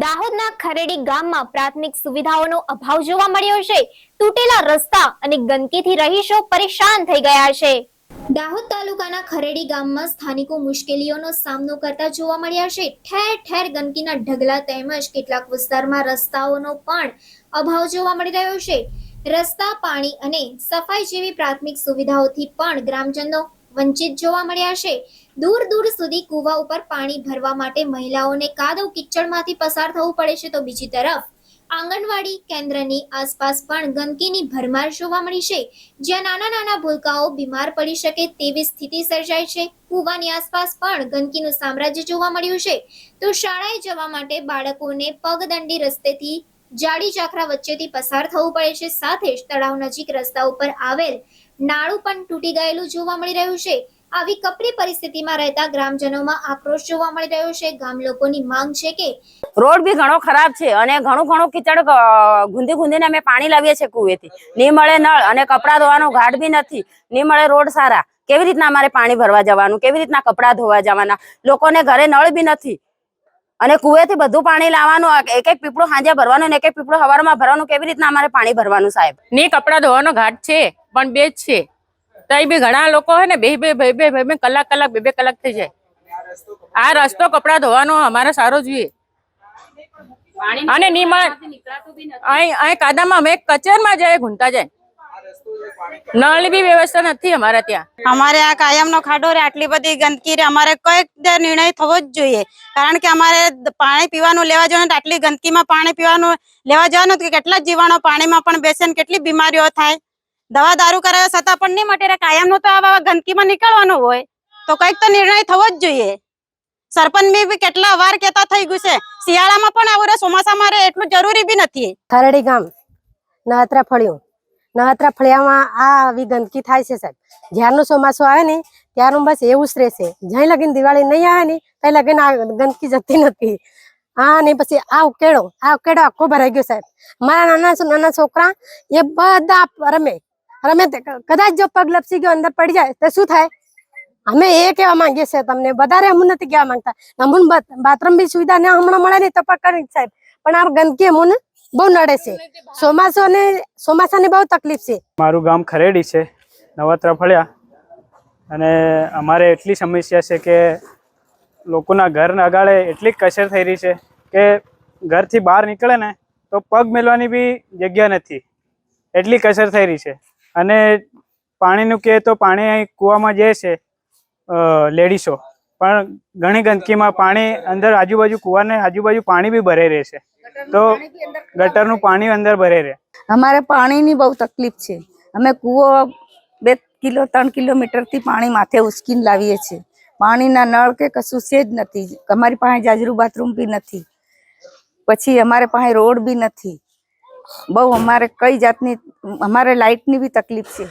દાહોદના ખરેડી ગામમાં પ્રાથમિક સુવિધાઓનો અભાવ જોવા મળ્યો છે. તૂટેલા રસ્તા અને ગંદકીથી રહીશો પરેશાન થઈ ગયા છે. દાહોદ તાલુકાના ખરેડી ગામમાં સ્થાનિકો મુશ્કેલીઓનો સામનો કરતા જોવા મળ્યા છે. ઠેર ઠેર ગંદકીના ઢગલા તેમજ કેટલાક વિસ્તારમાં રસ્તાઓનો પણ અભાવ જોવા મળી રહ્યો છે. રસ્તા, પાણી અને સફાઈ જેવી પ્રાથમિક સુવિધાઓથી પણ ગ્રામજનો વંચિત જોવા મળ્યા છે. દૂર દૂર સુધી કૂવા ઉપર પાણી ભરવા માટે મહિલાઓને કાદવ કિચડમાંથી પસાર થવું પડે છે તો બીજી તરફ આંગણવાડી કેન્દ્રની આસપાસ પણ ગંદકીની ભરમાર જોવા મળી છે. જ્યાં નાના નાના ભૂલકાઓ બીમાર પડી શકે તેવી સ્થિતિ સર્જાય છે. કૂવાની આસપાસ પણ ગંદકીનું સામ્રાજ્ય જોવા મળ્યું છે. તો શાળાએ જવા માટે બાળકોને પગદંડી રસ્તેથી જાડી ચાખરા વચ્ચેથી પસાર થવું પડે છે. સાથે જ તળાવ નજીક રસ્તા ઉપર આવેલ નાળું પણ તૂટી ગયેલું જોવા મળી રહ્યું છે. આવી કપરી પરિસ્થિતિમાં રહેતા ગ્રામજનોમાં આક્રોશ જોવા મળી રહ્યો છે. ગામ લોકોની માંગ છે કે રોડ બી ઘણો ખરાબ છે અને ઘણું ઘણું કીચડ ગુંદી ગુંદીને અમે પાણી લાવીએ છીએ કુવેથી નહીં મળે નળ અને કપડાં ધોવાનો ઘાટ બી નથી. નહીં મળે રોડ સારા. કેવી રીતના અમારે પાણી ભરવા જવાનું? કેવી રીતના કપડાં ધોવા જવાના? લોકોને ઘરે નળ બી નથી. અને કુવેથી બધું પાણી લાવવાનું એક એક પીપળું સાંજે ભરવાનું ને એક એક પીપળું હવારમાં ભરવાનું કેવી રીતના અમારે પાણી ભરવાનું સાહેબ? ને કપડા ધોવાનો ઘાટ છે પણ બે જ છે. તઈ બી ઘણા લોકો હોય ને બે બે બે બે બે બે કલાક કલાક બે બે કલાક થઈ જાય. આ રસ્તો કપડા ધોવાનો અમારે સારો જોઈએ. અને ની અહીં અહીં કાદામાં અમે કચેરમાં જાય ઘૂંટા જાય નળ બી વ્યવસ્થા નથી અમારે ત્યાં. અમારે આ કાયમનો ખાડો રે આટલી બધી ગંદકી રે અમારે કંઈક નિર્ણય થવો જ જોઈએ. કારણ કે અમારે પાણી પીવાનું લેવા જવાનું આટલી ગંદકીમાં પાણી પીવાનું લેવા જવાનું કે કેટલા જીવાણો પાણીમાં પણ બેસે ને કેટલી બીમારીઓ થાય. દવા દારૂ કરાવ્યા છતાં પણ નહીં મટે રે કાયમનો તો આવા ગંદકીમાં નીકળવાનું હોય. તો કંઈક તો નિર્ણય થવો જ જોઈએ. સરપંચ બી બી કેટલા વાર કેતા થઈ ગયું છે. શિયાળામાં પણ આવું રે ચોમાસામાં રે એટલું જરૂરી બી નથી. ખરડી ગામ નાત્રા ફળિયું. નહત્રા ફળિયામાં આ આવી ગંદકી થાય છે સાહેબ. જ્યારનો ચોમાસું આવે ને, ત્યારનું બસ એવું જ રહેશે. જ્યાં લગીને દિવાળી નહીં આવે ને, ત્યાં લગીને આ ગંદકી જતી નથી. હા, ને પછી આ ઉકેડો આ ઉકેડો આખો ભરાઈ ગયો સાહેબ. મારા નાના નાના છોકરા એ બધા રમે. રમે કદાચ જો પગ લપસી ગયો, અંદર પડી જાય, તો શું થાય? અમે એ કહેવા માંગીએ છીએ તમને. વધારે અમુન નથી કહેવા માંગતા. અમુન બાથરૂમ બી સુવિધા ને હમણાં મળે ને તો પકડી સાહેબ. પણ આ ગંદકી અમુને બહુ નડે છે. ચોમાસું અને ચોમાસાની બહુ તકલીફ છે. મારું ગામ ખરેડી છે નવત્રા ફળ્યા અને અમારે એટલી સમસ્યા છે કે લોકોના ઘર અગાડે એટલી કસર થઈ રહી છે કે ઘરથી બહાર નીકળે ને તો પગ મેલવાની બી જગ્યા નથી. એટલી કસર થઈ રહી છે. અને પાણીનું કહે તો પાણી અહીં કૂવામાં જાય છે લેડીસો. પણ ઘણી ગંદકીમાં પાણી અંદર આજુબાજુ કૂવાને આજુબાજુ પાણી બી ભરાઈ રહે છે. તો ગટરનું પાણી અંદર ભરે રહે અમારે પાણીની બહુ તકલીફ છે. અમે કૂવો બે કિલો, ત્રણ કિલોમીટરથી પાણી માથે ઉચકીને લાવીએ છીએ. પાણીના નળ કે કશું છે જ નથી. અમારી પાસે જાજરું બાથરૂમ બી નથી. પછી અમારે પાસે રોડ બી નથી. બહુ અમારે કઈ જાતની, અમારે લાઇટની બી તકલીફ છે.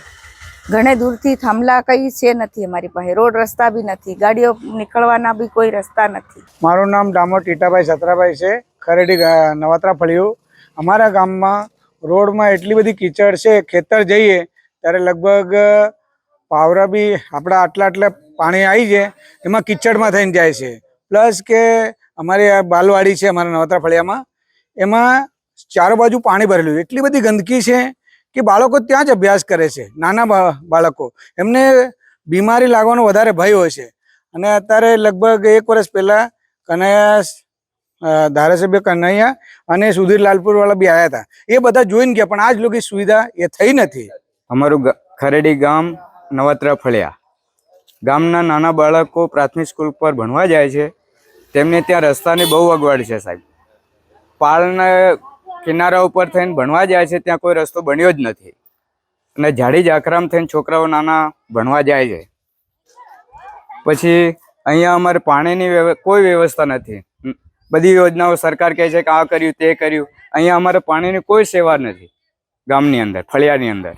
ઘણે દૂરથી થાંભલા કઈ છે નથી અમારી પાસે. રોડ રસ્તા બી નથી. ગાડીઓ નીકળવાના બી કોઈ રસ્તા નથી. મારું નામ ડામોર ટીટાભાઈ સત્રાભાઈ છે. ખરેડી નવાત્રા ફળિયું. અમારા ગામમાં રોડમાં એટલી બધી કીચડ છે, ખેતર જઈએ ત્યારે લગભગ પાવરા બી આપણા આટલા આટલા પાણી આવી જાય, એમાં કીચડમાં થઈને જાય છે. પ્લસ કે અમારી આ બાલવાડી છે, અમારા નવાત્રા ફળિયામાં, એમાં ચારો બાજુ પાણી ભરેલું એટલી બધી ગંદકી છે કે બાળકો ત્યાં જ અભ્યાસ કરે છે, નાના બાળકો. એમને બીમારી લાગવાનો વધારે ભય હોય છે. અને અત્યારે લગભગ એક વર્ષ પહેલાં કનૈયા ધારાસભ્ય કનૈયા અને સુધીર લાલપુરવાળા બી આવ્યા હતા. એ બધા જોઈને ગયા, પણ આજ લોકો સુવિધા એ થઈ નથી. અમારું ખરેડી ગામ નવત્રા ફળિયા. ગામના નાના બાળકો પ્રાથમિક સ્કૂલ પર ભણવા જાય છે. તેમને ત્યાં રસ્તાની બહુ અગવડ છે સાહેબ. પાળના કિનારા ઉપર થઈને ભણવા જાય છે, ત્યાં કોઈ રસ્તો બન્યો જ નથી. અને જાડી ઝાખરામ થઈને છોકરાઓ નાના ભણવા જાય છે. પછી અહીંયા અમારે પાણીની કોઈ વ્યવસ્થા નથી. બધી યોજનાઓ સરકાર કહે છે કે આ કર્યું, તે કર્યું. અહીંયા અમારે પાણીની કોઈ સેવા નથી ગામની અંદર, ફળિયાની અંદર.